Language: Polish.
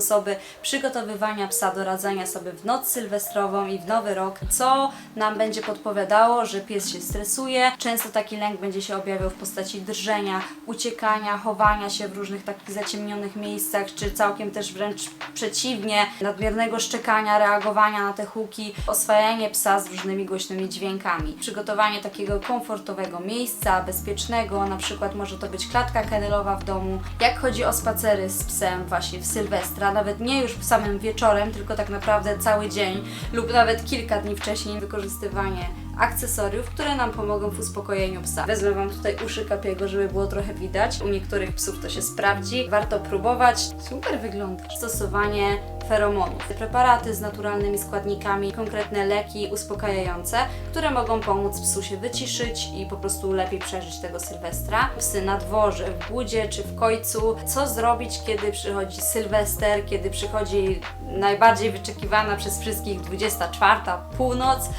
sposoby przygotowywania psa do radzenia sobie w noc sylwestrową i w nowy rok, co nam będzie podpowiadało, że pies się stresuje. Często taki lęk będzie się objawiał w postaci drżenia, uciekania, chowania się w różnych takich zaciemnionych miejscach, czy całkiem też wręcz przeciwnie, nadmiernego szczekania, reagowania na te huki, oswajanie psa z różnymi głośnymi dźwiękami. Przygotowanie takiego komfortowego miejsca, bezpiecznego, na przykład może to być klatka kennelowa w domu. Jak chodzi o spacery z psem właśnie w Sylwestra, nawet nie już samym wieczorem, tylko tak naprawdę cały dzień lub nawet kilka dni wcześniej wykorzystywanie akcesoriów, które nam pomogą w uspokojeniu psa. Wezmę Wam tutaj uszy kapiego, żeby było trochę widać. U niektórych psów to się sprawdzi. Warto próbować. Super wygląda. Stosowanie feromonów. Preparaty z naturalnymi składnikami, konkretne leki uspokajające, które mogą pomóc psu się wyciszyć i po prostu lepiej przeżyć tego Sylwestra. Psy na dworze, w budzie czy w końcu. Co zrobić, kiedy przychodzi Sylwester, kiedy przychodzi najbardziej wyczekiwana przez wszystkich 24 północ.